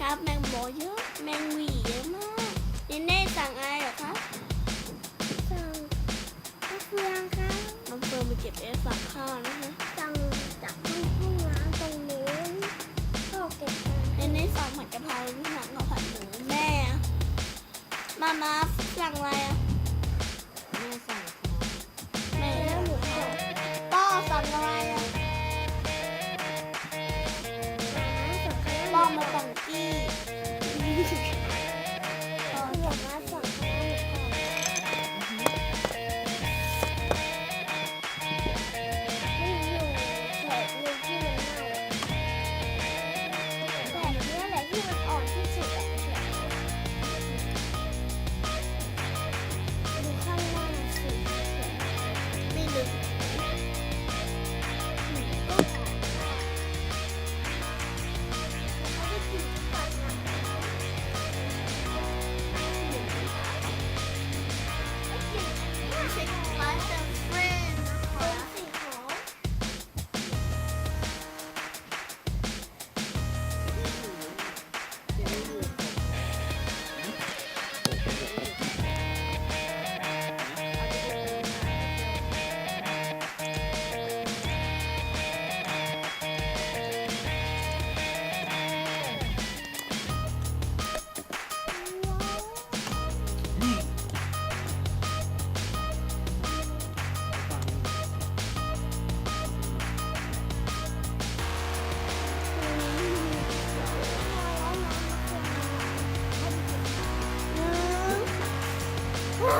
ครับ แมงโมเยอะ แมงหวีเยอะมากเนเน่สั่งอะไรเหรอครับสั่งมะเฟืองครับน้องเฟิร์นไปเก็บเอฟฝากข้าวนะคะสั่งจากห้องห้องน้ำตรงนู้นก็เก็บมาเนเน่สั่งผัดกะเพราที่สั่งข้าวผัดหมูแม่อะมามาสั่งอะไรอะแม่สั่งแม่แล้วหมูกรอบป้อสั่งอะไรอะสั่งข้าวป้อมาสั่ง กี้พ่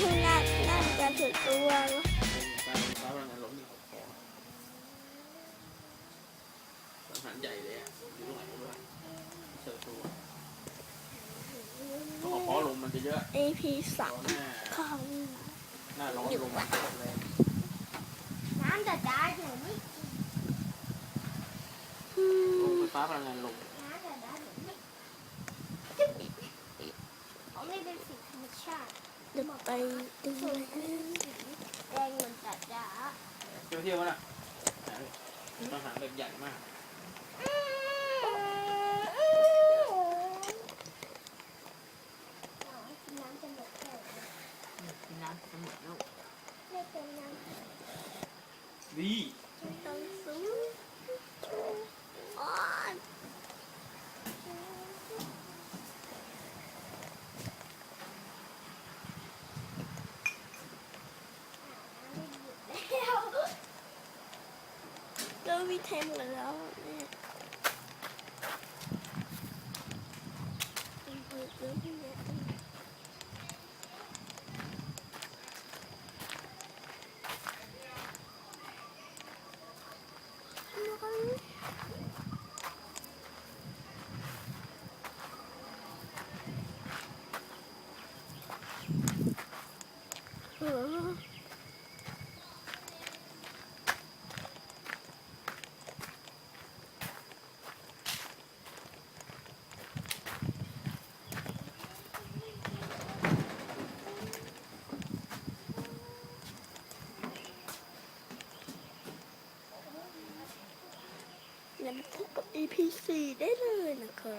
พูดหน้าหน้าการส่วนตัวเนอะการไฟฟ้าพลังงานล้มนี่เขาขอสังหารใหญ่เลยอะอยู่ตรงไหนไม่รู้อะเสิร์ชดูอะเขาฟ้องลมมันจะเยอะ AP สาฟ้อมหน้าข้างหน้าร้อนลมมันแรงน้ำจะได้อยู่ไม่อืโรงมไฟฟ้าพลังงานลมน้ำจะได้อยู่ไม่เขาไม่เป็นสิ่งธรรมชาติ เดี๋ยวไปดูส่วนเลยเป็นสีแดงเหมือนจัดจ้าเที่ยวเที่ยววะน่ะหาดิต้องหาแบบใหญ่มากน้ำจะหมดแก้วน้ำจะหมดแล้วไม่เป็นน้ดีต้องซื้ออ๋อำแล้ว เรามีเทมกันแล้วเนี่ยเปิดเยอะแยะเออ อย่ามาพบกับ EP 4 ได้เลยนะคะ